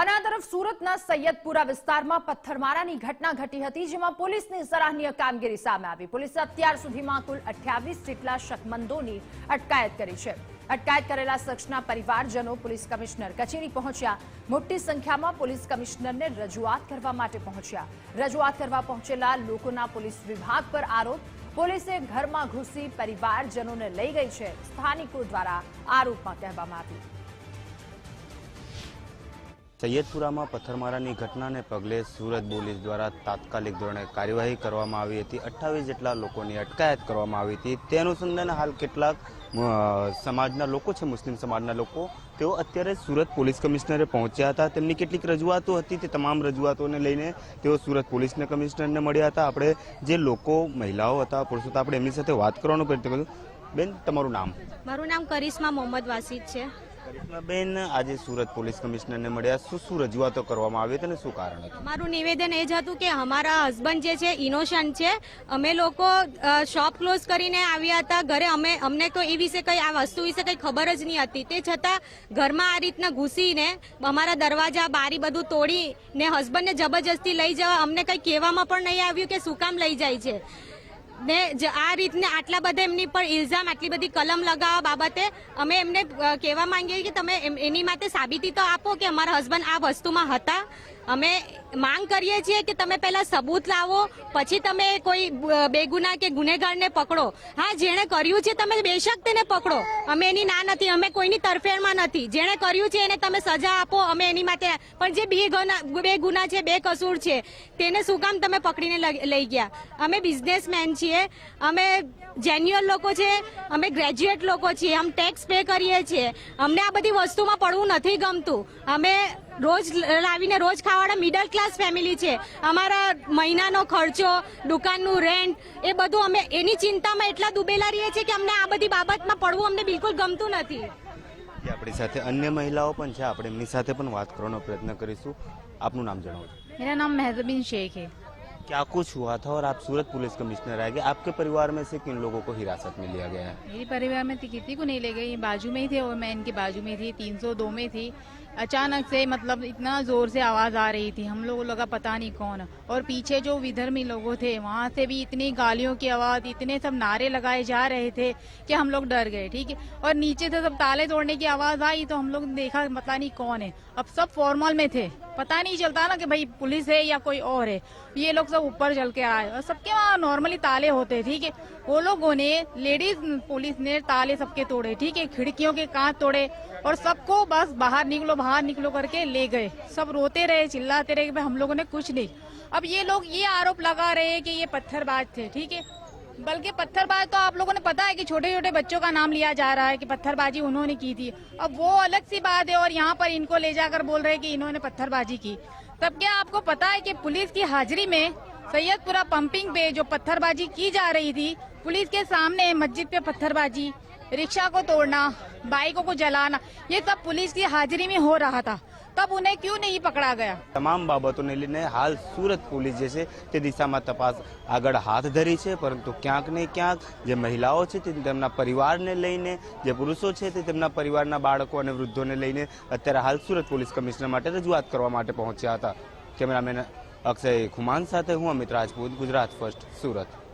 અને આ તરફ સુરતના સૈયદપુરા વિસ્તારમાં પથ્થરમારાની ઘટના ઘટી હતી, જેમાં પોલીસની સરાહનીય કામગીરી સામે આવી. પોલીસે અત્યાર સુધીમાં કુલ અઠ્યાવીસ જેટલા શકમંદોની અટકાયત કરી છે. અટકાયત કરેલા શખ્સના પરિવારજનો પોલીસ કમિશનર કચેરી પહોંચ્યા. મોટી સંખ્યામાં પોલીસ કમિશનરને રજૂઆત કરવા માટે પહોંચ્યા. રજૂઆત કરવા પહોંચેલા લોકોના પોલીસ વિભાગ પર આરોપ. પોલીસે ઘરમાં ઘૂસી પરિવારજનોને લઈ ગઈ છે. સ્થાનિકો દ્વારા આરોપમાં કહેવામાં આવ્યું. સૈયદપુરામાં પથ્થરમારાની ઘટનાને પગલે સુરત પોલીસ દ્વારા તાત્કાલિક ધોરણે કાર્યવાહી કરવામાં આવી હતી. અઠ્ઠાવીસ જેટલા લોકોની અટકાયત કરવામાં આવી હતી. તે અનુસંધાને હાલ કેટલાક સમાજના લોકો છે, મુસ્લિમ સમાજના લોકો, તેઓ અત્યારે સુરત પોલીસ કમિશનરે પહોંચ્યા હતા. તેમની કેટલીક રજૂઆતો હતી. તે તમામ રજૂઆતોને લઈને તેઓ સુરત પોલીસના કમિશનરને મળ્યા હતા. આપણે જે લોકો, મહિલાઓ હતા, પુરુષો હતા, આપણે એમની સાથે વાત કરવાનો પ્રયત્ન કર્યો. બેન, તમારું નામ? મારું નામ કરિશ્મા મોહમ્મદ વાસિદ છે. બેન, આજે સુરત પોલીસ કમિશનરને મળ્યા. શું શું રજૂઆતો કરવામાં આવી હતી અને શું કારણ હતું? મારું નિવેદન એ જ હતું કે અમારા હસબન્ડ જે છે ઇનોસન્ટ છે. અમે લોકો શોપ ક્લોઝ કરીને આવ્યા હતા. ઘરે અમે, અમને તો એ વિશે કઈ આ વસ્તુ વિશે કઈ ખબર જ નહીં હતી. તે છતાં ઘરમાં આ રીતના ઘૂસીને અમારા દરવાજા, બારી બધું તોડીને હસબન્ડને જબરજસ્તી લઈ જવા અમને કઈ કહેવામાં પણ નહીં આવ્યું કે શું કામ લઈ જાય છે. ને આ રીતને આટલા બધા એમની પર ઇલ્ઝામ આટલી બધી કલમ લગાવવા બાબતે અમે એમને કહેવા માંગીએ કે તમે એની માટે સાબિતી તો આપો કે અમારા હસબન્ડ આ વસ્તુમાં હતા. અમે માંગ કરીએ છીએ કે તમે પહેલા સબૂત લાવો, પછી તમે કોઈ બેગુના કે ગુનેગારને પકડો. હા, જેણે કર્યું છે તમે બેશક તેને પકડો. અમે એની ના નથી, અમે કોઈની તરફેણમાં નથી. જેણે કર્યું છે એને તમે સજા આપો, અમે એની માટે પણ જે બે ગુના બે ગુના છે, બે કસૂર છે, તેને શું કામ તમે પકડીને લઈ ગયા? અમે બિઝનેસમેન છીએ, અમે જેન્યુઅલ લોકો છે, અમે ગ્રેજ્યુએટ લોકો છીએ અમે ટેક્સ પે કરીએ છીએ. અમને આ બધી વસ્તુમાં પડવું નથી ગમતું. અમે રોજ લાવીને રોજ ખાવાળા મિડલ ક્લાસ ફેમિલી છે. અમારા મહિનાનો ખર્ચો દુકાનનું રેન્ટ એ બધું અમે એની ચિંતામાં એટલા દુબેલા રહીએ છીએ કે અમને આ બધી બાબતમાં પડવું અમને બિલકુલ ગમતું નથી. આપણી સાથે અન્ય મહિલાઓ પણ છે આપણે એમની સાથે પણ વાત કરવાનો પ્રયત્ન કરીશું. આપનું નામ જણાવો. મેરા નામ મહેરબીન શેખ હે. क्या कुछ हुआ था और आप सूरत पुलिस कमिश्नर आए गए? आपके परिवार में से किन लोगों को हिरासत में लिया गया है? मेरे परिवार में तो किसी को नहीं ले गई बाजू में ही थे और मैं इनके बाजू में थी, तीन सौ दो में थी। अचानक से मतलब इतना ज़ोर से आवाज़ आ रही थी, हम लोगों लगा पता नहीं कौन। और पीछे जो विधर्मी लोगों थे, वहाँ से भी इतनी गालियों की आवाज़, इतने सब नारे लगाए जा रहे थे कि हम लोग डर गए, ठीक है? और नीचे से सब ताले तोड़ने की आवाज़ आई तो हम लोग देखा पता नहीं कौन है। अब सब फॉर्मल में थे। पता नहीं चलता ना कि भाई पुलिस है या कोई और है। ये लोग सब ऊपर चल के आए और सबके वहाँ नॉर्मली ताले होते, ठीक है? वो लोगों ने लेडीज़ पुलिस ने ताले सबके तोड़े, ठीक है? खिड़कियों के कांच तोड़े और सबको बस बाहर निकलो बाहर निकलो करके ले गए। सब रोते रहे, चिल्लाते रहे कि हम लोगों ने कुछ नहीं। अब ये लोग ये आरोप लगा रहे हैं कि ये पत्थरबाज थे, ठीक है? बल्कि पत्थरबाज तो आप लोगों ने पता है कि छोटे छोटे बच्चों का नाम लिया जा रहा है कि पत्थरबाजी उन्होंने की थी। अब वो अलग सी बात है और यहाँ पर इनको ले जाकर बोल रहे हैं कि इन्होंने पत्थरबाजी की। तब क्या आपको पता है कि पुलिस की हाजिरी में सैयदपुरा पंपिंग पे जो पत्थरबाजी की जा रही थी, पुलिस के सामने मस्जिद पे पत्थरबाजी, रिक्शा को तोड़ना, बाइकों को जलाना, ये सब पुलिस की हाजिरी में हो रहा था। तब उन्हें क्यों नहीं पकड़ा गया તમામ બાબતોને લઈને હાલ સુરત પોલીસ જે છે તે દિશામાં તપાસ આગળ હાથ ધરી છે પરંતુ ક્યાંક ને ક્યાંક જે મહિલાઓ છે તે તેમના પરિવારને લઈને જે પુરુષો છે તે તેમના પરિવારના બાળકો અને વૃદ્ધોને લઈને અત્યારે હાલ સુરત પોલીસ કમિશનર માટે રજૂઆત કરવા માટે પહોંચ્યા હતા કેમેરામેન અક્ષય ખુમાન સાથે હું અમિત રાજપૂત ગુજરાત ફર્સ્ટ સુરત